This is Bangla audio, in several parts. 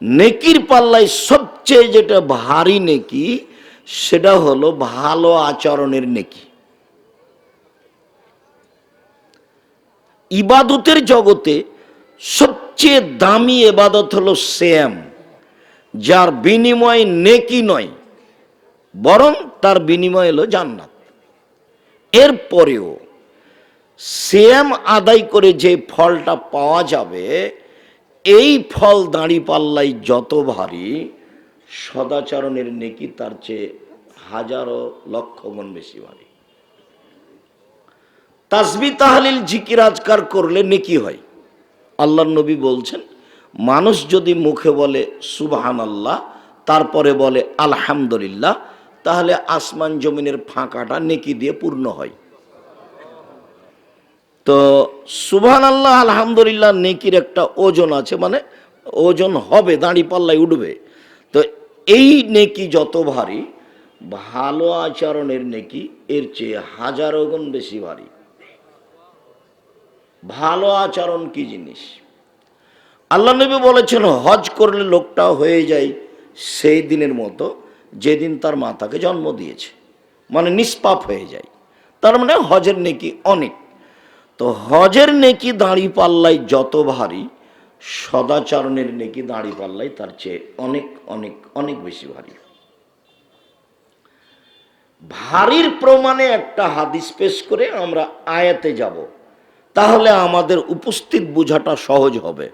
নেকির পাল্লায় সবচেয়ে যেটা ভারী নেকি, সেটা হলো ভালো আচরণের নেকি। ইবাদতের জগতে সবচেয়ে দামি এবাদত হলো শ্যাম যার বিনিময় নেকি নয়, বরং তার বিনিময় হলো জান্নাত। এরপরেও শ্যাম আদায় করে যে ফলটা পাওয়া যাবে এই ফল দাঁড়ি পাল্লাই যত ভারী, সদাচরণের নেকি তার চেয়ে হাজারো লক্ষ গুণ বেশি ভারী। তাসবি তাহালিল জিকির আজকার করলে নেকি হয়। আল্লাহ নবী বলছেন, মানুষ যদি মুখে বলে সুবাহান আল্লাহ তারপরে বলে আলহামদুলিল্লাহ, তাহলে আসমান জমিনের ফাঁকাটা নেকি দিয়ে পূর্ণ হয়। তো সুবহান আল্লাহ আলহামদুলিল্লাহ, নেকির একটা ওজন আছে মানে ওজন হবে, দাঁড়ি পাল্লায় উঠবে। তো এই নেকি যত ভারী, ভালো আচরণের নেকি, এর চেয়ে হাজারো গুণ বেশি ভারী। ভালো আচরণ কি জিনিস? আল্লাহ নবী বলেছেন, হজ করলে লোকটা হয়ে যায় সেই দিনের মতো, যেদিন তার মাতাকে জন্ম দিয়েছে। মানে নিষ্পাপ হয়ে যায়। তার মানে হজের নেকি অনেক। তো হজের নেকি দাঁড়ি পাল্লাই যত ভারী, সদাচরণের নেকি দাঁড়ি পাল্লাই তার চেয়ে অনেক অনেক অনেক বেশি ভারী। ভারীর প্রমাণে একটা হাদিস পেশ করে আমরা আয়াতে যাব। তাহলে আমাদের উপস্থিত বোঝাটা সহজ হবে।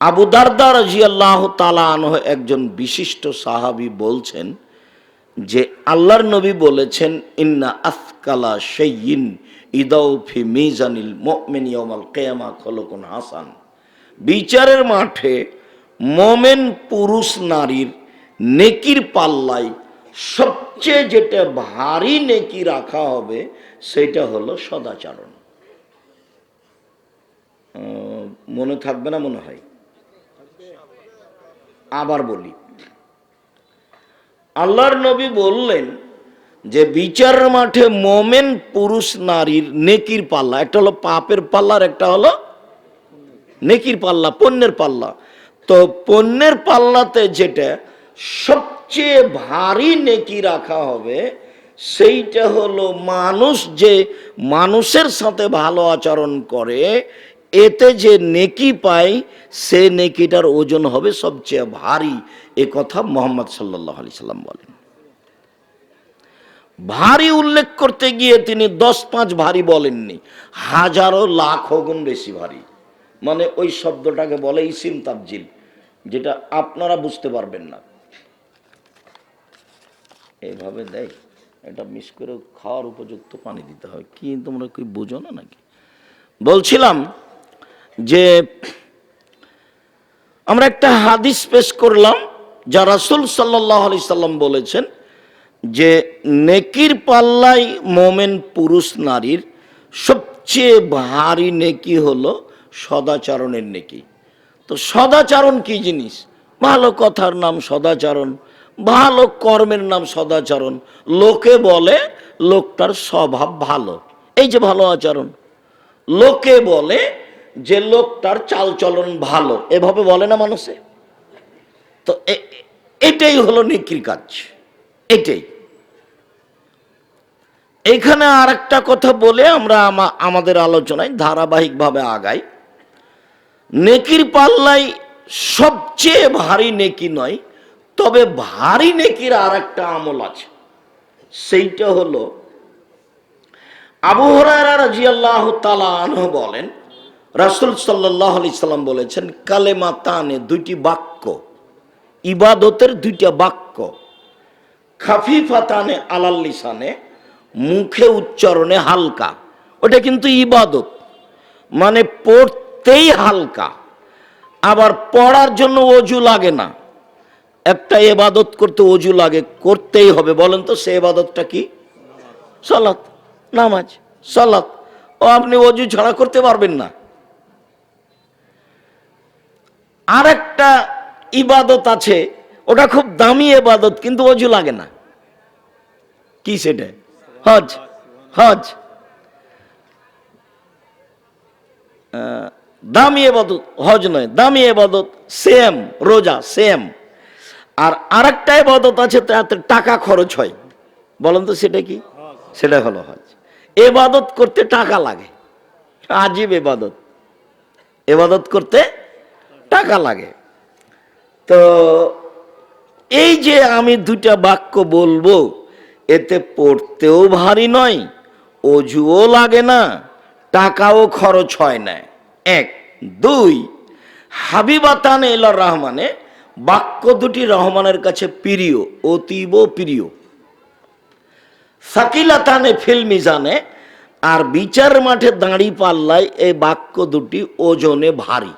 আবু দারদা রাজিয়াল্লাহ তালা আনহ একজন বিশিষ্ট সাহাবি বলছেন যে আল্লাহর নবী বলেছেন, ইন্না আফকালা সেইন ইদাউ ফি মিজানিল মুমিন কিয়ামা খলকুন হাসান। বিচারের মাঠে মোমেন পুরুষ নারীর নেকির পাল্লায় সবচেয়ে যেটা ভারী নেকি রাখা হবে, সেটা হলো সদাচরণ। মনে থাকবে না মনে হয়? আবার বলি আল্লাহর নবী বললেন যে বিচারের মাঠে মোমেন পুরুষ নারীর নেকির পাল্লা, একটা হলো পাপের পাল্লা আর একটা হলো নেকির পাল্লা, পণ্যের পাল্লা। তো পণ্যের পাল্লাতে যেটা সবচেয়ে ভারী নেকি রাখা হবে, সেইটা হলো মানুষ যে মানুষের সাথে ভালো আচরণ করে এতে যে নেকি পায়, সে নেকিটার ওজন হবে সবচেয়ে ভারী। এ কথা মোহাম্মদ সাল্লাহ আলি সাল্লাম বলেন। ভারী উল্লেখ করতে গিয়ে তিনি দশ পাঁচ ভারী বলেননি। হাজারো লাখ গুণ বেশি ভারী। মানে ওই শব্দটাকে বলে ইসিম তাবজিল যেটা আপনারা বুঝতে পারবেন না। এইভাবে দেয়, এটা মিস করে খাওয়ার উপযুক্ত পানি দিতে হয়। কি তোমরা কি বোঝো না নাকি? বলছিলাম যে আমরা একটা হাদিস পেশ করলাম, যা রাসুল সাল্লাহ আলি সাল্লাম বলেছেন যে, নেকির পাল্লাই মোমেন পুরুষ নারীর সবচেয়ে ভারী নেকি হলো সদাচরণের নেকি। তো সদাচরণ কি জিনিস? ভালো কথার নাম সদাচরণ, ভালো কর্মের নাম সদাচরণ। লোকে বলে লোকটার স্বভাব ভালো, এই যে ভালো আচরণ। লোকে বলে যে লোকটার চালচলন ভালো। এভাবে বলে না মানুষে? তো এটাই হলো নেকির কাজ। এটাই। এখানে আর একটা কথা বলে আমরা আমাদের আলোচনায় ধারাবাহিকভাবে আগাই। নেকির পাল্লাই সবচেয়ে ভারী নেকি নয়, তবে ভারী নেকির আর একটা আমল আছে। সেইটা হলো আবু হরারা রাজিয়াল্লাহ তালা বলেন রাসুল সাল্লাহ আলি সাল্লাম বলেছেন, কালেমা তানে দুইটি বাক্য, ইবাদতের দুইটা বাক্য। খাফিফাতানে আলাল লিসানে, মুখে উচ্চারণে হালকা। ওটা কিন্তু ইবাদত। মানে পড়তেই হালকা। আবার পড়ার জন্য অজু লাগে না। একটা এবাদত করতে অজু লাগে, করতেই হবে। বলেন তো, সে এবাদতটা কি? সালাত। নামাজ। সালাত। ও আপনি অজু ছাড়া করতে পারবেন না। আর একটা ইবাদত আছে, ওটা খুব দামি এবাদত কিন্তু অজু লাগে না। কি সেটা? হজ হজ। দামি এবাদত হজ নয়, দামি এবাদত সেম, রোজা, সেম। আর আরেকটা এবাদত আছে, তাতে টাকা খরচ হয়। বলেন তো, সেটা কি? সেটা হলো হজ। এবাদত করতে টাকা লাগে, আজীব এবাদত এবাদত করতে টাকা লাগে। তো এই যে আমি দুটা বাক্য বলব, এতে পড়তেও ভারী নয়, অজুও লাগে না, টাকাও খরচ হয় না। এক, দুই, হাবিবাতান এলার রহমানে বাক্য দুটি রহমানের কাছে প্রিয়, অতীব প্রিয়। সাকিলাতানে ফিল মিজানে আর বিচার মাঠে দাঁড়ি পাল্লায় এই বাক্য দুটি ওজনে ভারী।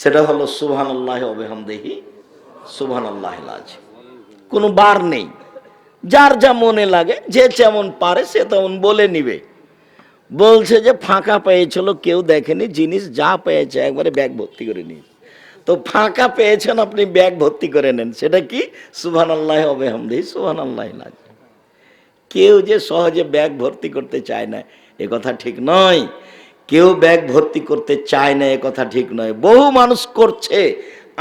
সেটা হলো সুবহান আল্লাহ অবেহামদেহি সুবহান আল্লাহ কোনো বার নেই। যার যা মনে লাগে, যে যেমন পারে সে তেমন বলে নিবে। বলছে যে ফাঁকা পেয়েছিল, কেউ দেখেনি জিনিস, যা পেয়েছে একবারে ব্যাগ ভর্তি করে নিয়েছে তো ফাঁকা পেয়েছেন আপনি, ব্যাগ ভর্তি করে নেন। সেটা কি? সুবহান আল্লাহ অবেহামদেহি সুবহান আল্লাহ কেউ যে সহজে ব্যাগ ভর্তি করতে চায় না, এ কথা ঠিক নয়। কেউ ব্যাগ ভর্তি করতে চায় না, এ কথা ঠিক নয়। বহু মানুষ করছে,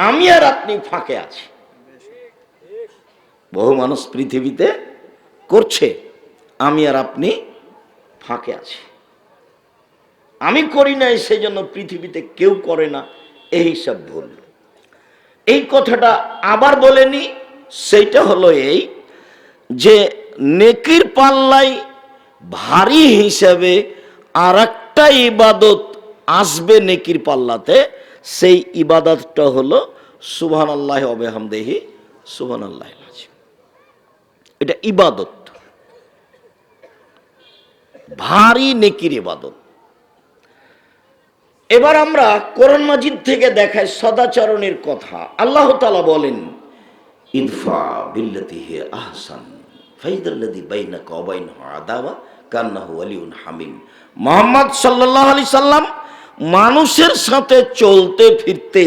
আমি আর আপনি ফাঁকে আছি। বহু মানুষ পৃথিবীতে করছে, আমি আর আপনি ফাঁকে আছি। আমি করি নাই সেই জন্য পৃথিবীতে কেউ করে না, এই সব ভুল। এই কথাটা আবার বলেনি, সেইটা হলো এই যে নেকির পাল্লাই ভারী হিসাবে আর একটা ইবাদত আসবে নেকির পাল্লাতে, সেই ইবাদতটা হলো সুবহান আল্লাহ অবেহামদেহি সুবহান আল্লাহ এটা ইবাদত। ভারী নেকির ইবাদত। এবার আমরা কোরআন মাজিদ থেকে দেখাই সদাচরণের কথা। আল্লাহ তালা বলেন ইনফা বিল্লাতি হে আহসান ফাইদাল্লাদি বাইনাকা ওয়া বাইনাহু আদাওয়া কান্নাহু ওয়ালিউন হামিম। মুহাম্মদ সাল্লাল্লাহু আলাইহি সাল্লাম মানুষের সাথে চলতে ফিরতে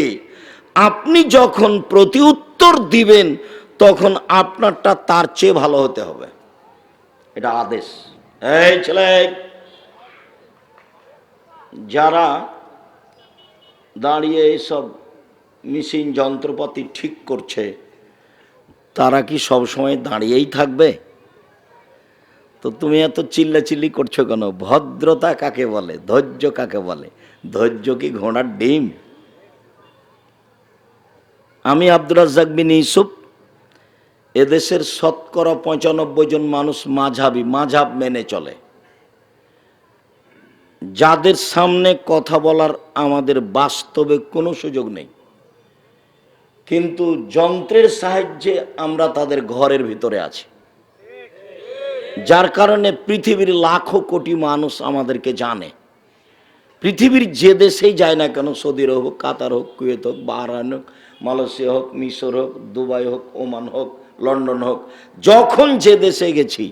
আপনি যখন প্রতি উত্তর দিবেন, তখন আপনারটা তার চেয়ে ভালো হতে হবে। এটা আদেশ। এই ছেলে, যারা দাঁড়িয়ে এইসব মেশিন, যন্ত্রপাতি ঠিক করছে, তারা কি সবসময় দাঁড়িয়েই থাকবে? তো তুমি এত চিল্লাচিল্লি করছ কেন? ভদ্রতা কাকে বলে? ধৈর্য কাকে বলে? ধৈর্য কি ঘোড়ার ডিম? আমি আব্দুল রাজ্জাক বিন ইউসুফ। এদেশের শতকরা পঁচানব্বই জন মানুষ মাঝাবি মাঝাব মেনে চলে। যাদের সামনে কথা বলার আমাদের বাস্তবে কোনো সুযোগ নেই। কিন্তু যন্ত্রের সাহায্যে আমরা তাদের ঘরের ভিতরে আছি। যার কারণে পৃথিবীর লাখো কোটি মানুষ আমাদেরকে জানে। পৃথিবীর যে দেশেই যায় না কেন, সৌদি আরব হোক, কাতার হোক, কুয়েত হোক বাহরান হোক, মালয়েশিয়া হোক, মিশর হোক, দুবাই হোক, ওমান হোক, লন্ডন হোক, যখন যে দেশে গেছি,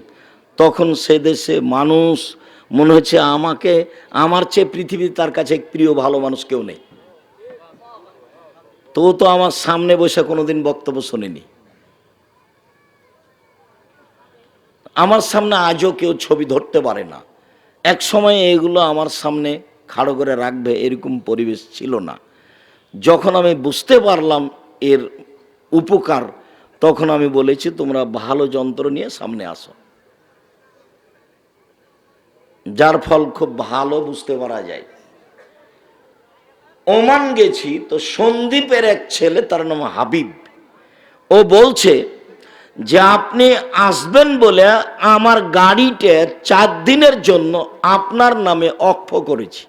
তখন সে দেশে মানুষ মনে হচ্ছে আমাকে, আমার চেয়ে পৃথিবী তার কাছে প্রিয় ভালো মানুষ কেউ নেই। তো তো আমার সামনে বসে কোনোদিন বক্তব্য শোনেনি। আমার সামনে আজও কেউ ছবি ধরতে পারে না। এক সময় এগুলো আমার সামনে খাড়ো করে রাখবে এরকম পরিবেশ ছিল না। যখন আমি বুঝতে পারলাম এর উপকার, তখন আমি বলেছি, তোমরা ভালো যন্ত্র নিয়ে সামনে আসো। যার ফল খুব ভালো বুঝতে পারা যায়। ওমান গেছি, তো সন্দীপের এক ছেলে, তার নাম হাবিব। ও বলছে যে আপনি আসবেন বলে আমার গাড়িটা চার দিনের জন্য আপনার নামে অক্ষ করেছি।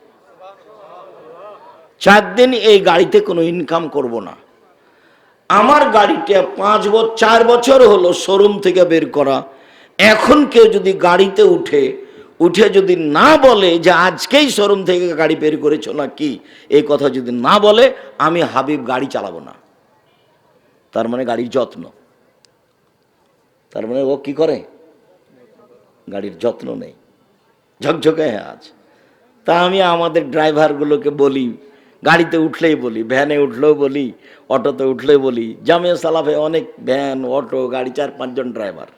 চার দিন এই গাড়িতে কোনো ইনকাম করব না। আমার গাড়িটা পাঁচ বছর, চার বছর হলো শোরুম থেকে বের করা। এখন কেউ যদি গাড়িতে উঠে উঠে যদি না বলে যে আজকেই শোরুম থেকে গাড়ি বের করেছ না কি এই কথা যদি না বলে, আমি হাবিব গাড়ি চালাবো না। তার মানে গাড়ির যত্ন। তার মানে ও কি করে? গাড়ির যত্ন নেই। ঝকঝকে আজ তা আমি আমাদের ড্রাইভারগুলোকে বলি, গাড়িতে উঠলেই বলি, ভ্যানে উঠলেও বলি, অটোতে উঠলেই বলি, জামিয়া সালাফে অনেক ভ্যান, অটো, গাড়ি, চার পাঁচজন ড্রাইভার।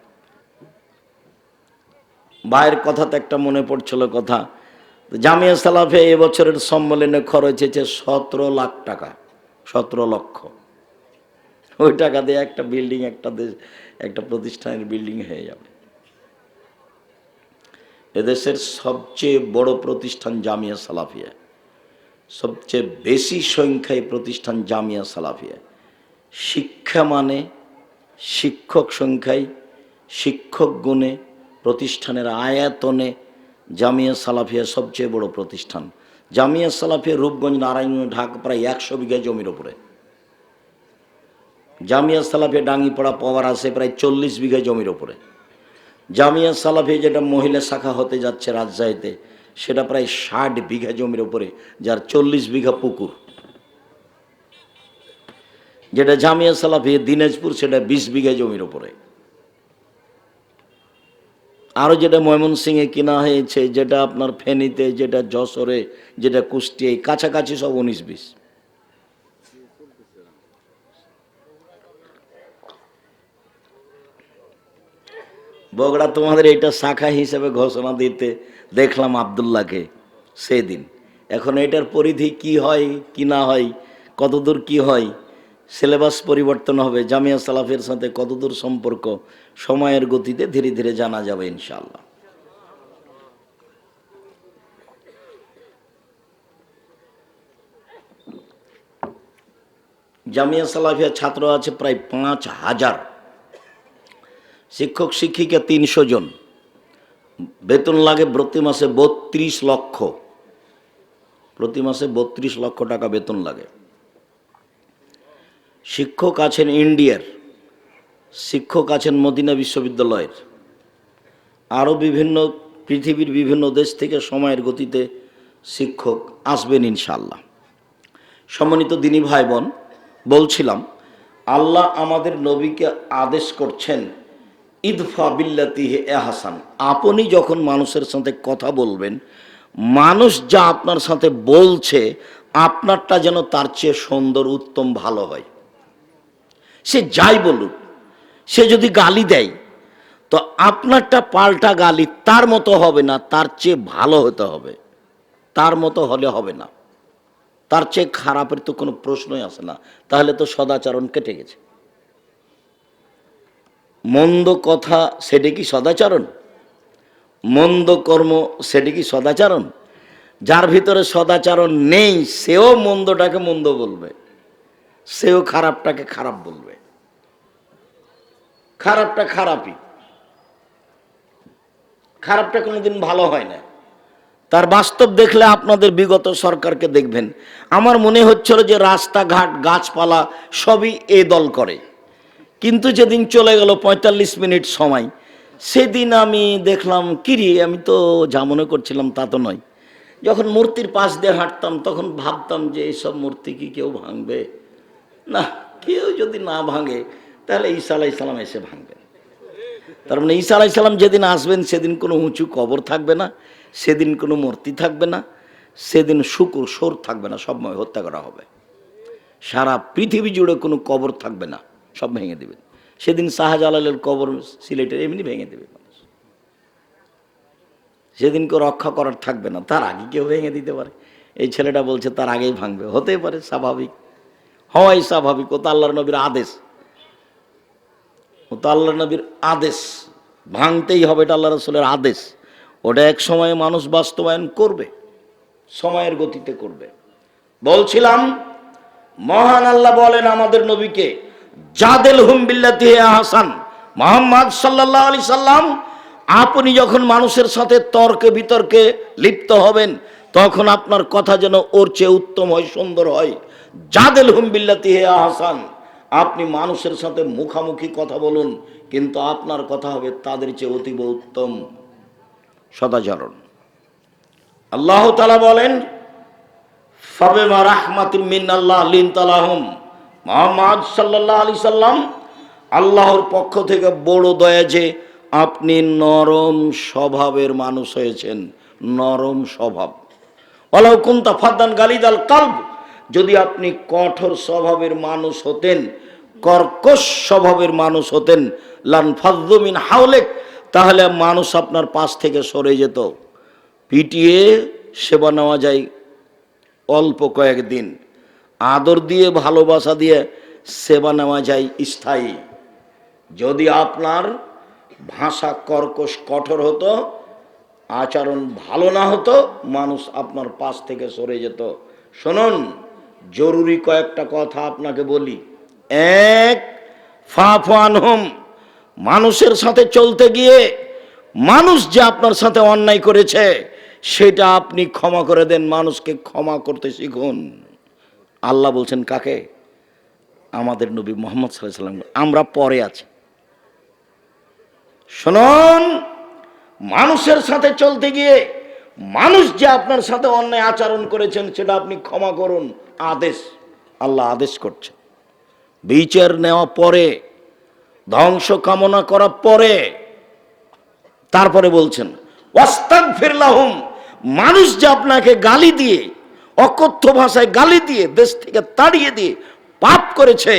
ভাইয়ের কথাতে একটা মনে পড়ছিল কথা, জামিয়া সালাফে এবছরের সম্মেলনে খরচ হয়েছে সতেরো লাখ টাকা, সতেরো লক্ষ। ওই টাকা দিয়ে একটা বিল্ডিং একটা দেশ একটা প্রতিষ্ঠানের বিল্ডিং হয়ে যাবে। এদেশের সবচেয়ে বড় প্রতিষ্ঠান জামিয়া সালাফিয়া। সবচেয়ে বেশি সংখ্যায় প্রতিষ্ঠান জামিয়া সালাফিয়া। শিক্ষা মানে শিক্ষক সংখ্যায়, শিক্ষক গুণে প্রতিষ্ঠানের আয়াতনে জামিয়া সালাফিয়া সবচেয়ে বড় প্রতিষ্ঠান। জামিয়া সালাফিয়া রূপগঞ্জ, নারায়ণগঞ্জ, ঢাকা, প্রায় একশো বিঘা জমির ওপরে জামিয়া সালাফিয়া ডাঙ্গিপাড়া পাওয়ার আছে প্রায় চল্লিশ বিঘা জমির ওপরে। জামিয়া সালাফে যেটা মহিলা শাখা হতে যাচ্ছে রাজশাহীতে, সেটা প্রায় ষাট বিঘা জমির ওপরে, যার চল্লিশ বিঘা পুকুর। যেটা জামিয়া সালাফি দিনাজপুর, সেটা বিশ বিঘা জমির ওপরে। আরও যেটা ময়মনসিংহে কিনা হয়েছে, যেটা আপনার ফেনীতে, যেটা যশোরে, যেটা কুষ্টিয়ায়, কাছাকাছি সব উনিশ বিশ। বগড়া তোমাদের এটা শাখা হিসেবে ঘোষণা দিতে দেখলাম আবদুল্লাহকে সেদিন। এখন এটার পরিধি কি হয়, কি না হয়, কতদূর কি হয়, সিলেবাস পরিবর্তন হবে, জামিয়া সালাফের সাথে কতদূর সম্পর্ক, সময়ের গতিতে ধীরে ধীরে জানা যাবে ইনশাল্লাহ জামিয়া সালাফিয়া ছাত্র আছে প্রায় পাঁচ হাজার। শিক্ষক শিক্ষিকা তিনশো জন। বেতন লাগে প্রতি মাসে বত্রিশ লক্ষ। প্রতি মাসে বত্রিশ লক্ষ টাকা বেতন লাগে। শিক্ষক আছেন ইন্ডিয়ার। শিক্ষক আছেন মদিনা বিশ্ববিদ্যালয়ের। আরও বিভিন্ন পৃথিবীর বিভিন্ন দেশ থেকে সময়ের গতিতে শিক্ষক আসবেন ইনশাল্লাহ সম্মানিত দিনী ভাই বোন, বলছিলাম, আল্লাহ আমাদের নবীকে আদেশ করছেন ইদফা বিল্লাতি এ হাসান। আপনি যখন মানুষের সাথে কথা বলবেন, মানুষ যা আপনার সাথে বলছে, আপনারটা যেন তার চেয়ে সুন্দর, উত্তম, ভালো হয়। সে যাই বলুক, সে যদি গালি দেয়, তো আপনারটা পাল্টা গালি তার মতো হবে না, তার চেয়ে ভালো হতে হবে। তার মতো হলে হবে না। তার চেয়ে খারাপের তো কোনো প্রশ্নই আসে না। তাহলে তো সদাচরণ কেটে গেছে। মন্দ কথা সেটি কি সদাচরণ? মন্দ কর্ম সেটি কি সদাচরণ? যার ভিতরে সদাচরণ নেই, সেও মন্দটাকে মন্দ বলবে। সেও খারাপটাকে খারাপ বলবে। খারাপটা খারাপই। খারাপটা কোনোদিন ভালো হয় না। তার বাস্তব দেখলে আপনাদের বিগত সরকারকে দেখবেন। আমার মনে হচ্ছিল যে রাস্তাঘাট, গাছপালা সবই এ দল করে। কিন্তু যেদিন চলে গেল পঁয়তাল্লিশ মিনিট সময়, সেদিন আমি দেখলাম কিরি আমি তো যা মনে করছিলাম তা তো নয়। যখন মূর্তির পাশ দিয়ে হাঁটতাম, তখন ভাবতাম যে এইসব মূর্তি কি কেউ ভাঙবে? না, কেউ যদি না ভাঙে, তাহলে ঈসা আলাহ ইসলাম এসে ভাঙবেন। তার মানে ঈসা আলাহ ইসলাম যেদিন আসবেন, সেদিন কোনো উঁচু কবর থাকবে না, সেদিন কোনো মূর্তি থাকবে না, সেদিন শুকুর সোর থাকবে না সব হত্যা করা হবে। সারা পৃথিবী জুড়ে কোনো কবর থাকবে না। সব ভেঙে দেবেন সেদিন শাহজালালের কবর সিলেটের এমনি ভেঙে দেবে মানুষ। সেদিন কেউ রক্ষা করার থাকবে না, তার আগে কেউ ভেঙে দিতে পারে। এই ছেলেটা বলছে, তার আগেই ভাঙবে। হতে পারে, স্বাভাবিক। হওয়াই স্বাভাবিক, ও তো আল্লাহর নবীর আদেশ। ও তো আল্লাহ নবীর আদেশ। ভাঙতেই হবে, এটা আল্লাহ রসুলের আদেশ। ওটা এক সময়ে মানুষ বাস্তবায়ন করবে, সময়ের গতিতে করবে। বলছিলাম, মহান আল্লাহ বলেন আমাদের নবীকে জাদেল হুম বিল্লাতি হাসান মোহাম্মদ সাল্লাহ আলি সাল্লাম, আপনি যখন মানুষের সাথে তর্কে বিতর্কে লিপ্ত হবেন, তখন আপনার কথা যেন ওর চেয়ে উত্তম হয়, সুন্দর হয়। জাদেল হুম বিল্লাতি হে আহসান। আপনি মানুষের সাথে মুখামুখি কথা বলুন, কিন্তু আপনার কথা হবে তাদের চেয়ে অতীব উত্তম। সদাচরণ। আল্লাহ তালা বলেন, ফাবেমা রাহমাতিম মিন আল্লাহ লিন তালাহম মোহাম্মদ সাল্লাহ আলি সাল্লাম আল্লাহর পক্ষ থেকে বড় দয়া যে আপনি নরম স্বভাবের মানুষ হয়েছেন, নরম স্বভাব। অলাউ কুন্তা ফাদ্দান গালিদাল কাল্ব, যদি আপনি কঠোর স্বভাবের মানুষ হতেন, কর্কশ স্বভাবের মানুষ হতেন, লান ফাদ্দমিন হাওলেক, তাহলে মানুষ আপনার পাশ থেকে সরে যেত। পিটিয়ে সেবা নেওয়া যায় অল্প কয়েকদিন। আদর দিয়ে, ভালোবাসা দিয়ে সেবা নেওয়া যায় স্থায়ী। যদি আপনার ভাষা কর্কশ কঠোর হতো, আচরণ ভালো না হতো, মানুষ আপনার পাশ থেকে সরে যেত। শুনুন, জরুরি কয়েকটা কথা আপনাকে বলি। এক ফাফান হোম মানুষের সাথে চলতে গিয়ে মানুষ যে আপনার সাথে অন্যায় করেছে, সেটা আপনি ক্ষমা করে দেন, মানুষকে ক্ষমা করতে শিখুন। আল্লাহ বলছেন, কাকে? আমাদের নবী মোহাম্মদ সাল্লাহ সাল্লাম আমরা পরে আছি। শুনুন, মানুষের সাথে চলতে গিয়ে মানুষ যে আপনার সাথে অন্যায় আচরণ করেছেন, সেটা আপনি ক্ষমা করুন, আদেশ, আল্লাহ আদেশ করছে বিচার নেওয়া পরে, ধ্বংস কামনা করার পরে, তারপরে বলছেন ওয়াস্তাক ফিরলাহুম মানুষ যে আপনাকে গালি দিয়ে অকথ্য ভাষায় গালি দিয়ে, দেশ থেকে তাড়িয়ে দিয়ে পাপ করেছে,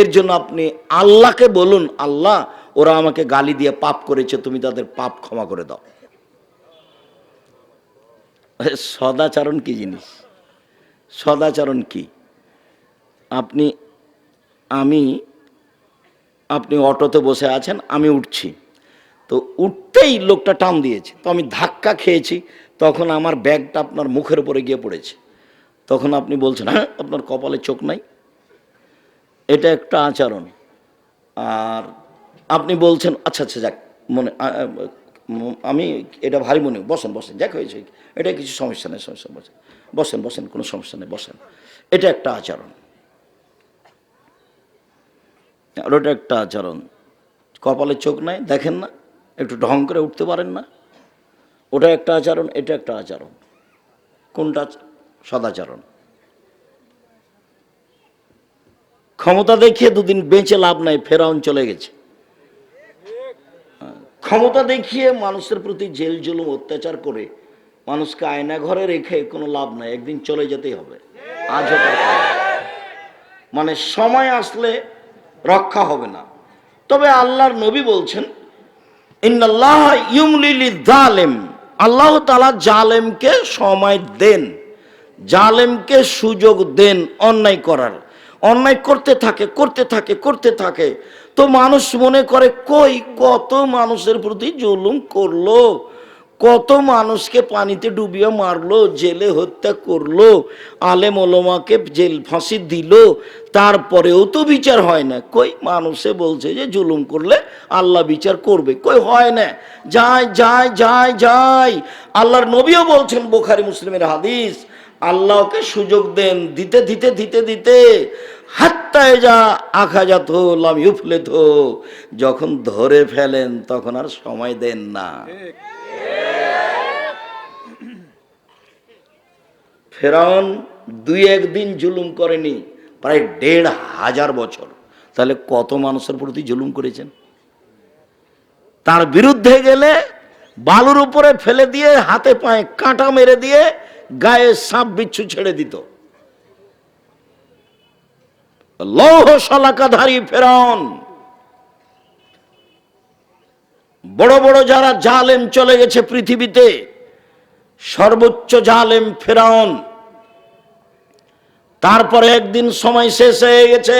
এর জন্য আপনি আল্লাহকে বলুন, আল্লাহ, ওরা আমাকে গালি দিয়ে পাপ করেছে, তুমি তাদের পাপ ক্ষমা করে দাও। সদাচরণ কি জিনিস? সদাচরণ কি? আপনি, আমি, আপনি অটোতে বসে আছেন, আমি উঠছি। তো উঠতেই লোকটা টান দিয়েছে, তো আমি ধাক্কা খেয়েছি, তখন আমার ব্যাগটা আপনার মুখের উপরে গিয়ে পড়েছে। তখন আপনি বলছেন হ্যাঁ আপনার কপালে চোখ নাই। এটা একটা আচরণ। আর আপনি বলছেন আচ্ছা আচ্ছা যাক, মনে আমি এটা ভারী মনে, বসেন বসেন, যাক হয়েছে। এটা কিছু সমস্যা নেই, সমস্যা, বসেন বসেন বসেন, কোনো সমস্যা নেই, বসেন। এটা একটা আচরণ। আর ওটা একটা আচরণ। কপালে চোখ নাই, দেখেন না, একটু ঢং করে উঠতে পারেন না। ওটা একটা আচরণ, এটা একটা আচরণ। কোনটা সদাচরণ। ক্ষমতা দেখিয়ে দুদিন বেঁচে লাভ নাই, ফেরাউন চলে গেছে। ক্ষমতা দেখিয়ে মানুষের প্রতি জেল, জুলুম, অত্যাচার করে মানুষকে আয়না ঘরে রেখে কোনো লাভ নাই, একদিন চলে যেতেই হবে। আজ মানে সময় আসলে রক্ষা হবে না। তবে আল্লাহর নবী বলছেন জালেম আল্লাহ তালা জালেমকে সময় দেন। জালেমকে সুযোগ দেন অন্যায় করার। অন্যায় করতে থাকে করতে থাকে করতে থাকে। তো মানুষ মনে করে, কই, কত মানুষের প্রতি জুলুম করল? কত মানুষকে পানিতে ডুবিয়ে মারলো, জেলে হত্যা করল, আলেম ওলমাকে জেল ফাঁসি দিল, তারপরেও তো বিচার হয় না। কই, মানুষে বলছে যে জুলুম করলে আল্লাহ বিচার করবে। কই, হয় না। যায় যায় যায় যায় আল্লাহর নবীও বলছেন, বোখারি মুসলিমের হাদিস আল্লাহকে সুযোগ দেন, দিতে দিতে দিতে দিতে হাত্তায় যা আখা যাত লাম ইউফলে তো যখন ধরে ফেলেন তখন আর সময় দেন না। ফেরাউন দুই একদিন জুলুম করেনি, প্রায় দেড় হাজার বছর। তাহলে কত মানুষের প্রতি জুলুম করেছেন? তার বিরুদ্ধে গেলে বালুর উপরে ফেলে দিয়ে, হাতে পায়ে কাঁটা মেরে দিয়ে গায়ে সাপ বিচ্ছু ছেড়ে দিত। লৌহ শলাকাধারী ফেরাউন। বড় বড় যারা জালেম চলে গেছে পৃথিবীতে, সর্বোচ্চ জালেম ফেরাউন। তারপরে একদিন সময় শেষ হয়ে গেছে।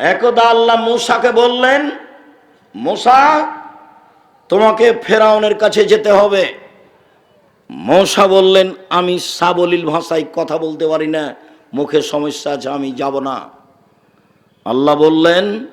একদা আল্লাহ মুসাকে বললেন, মুসা, তোমাকে ফেরাউনের কাছে যেতে হবে। মশা বললেন, আমি সাবলীল ভাষায় কথা বলতে পারি না, মুখে সমস্যা আছে, আমি যাব না। আল্লাহ বললেন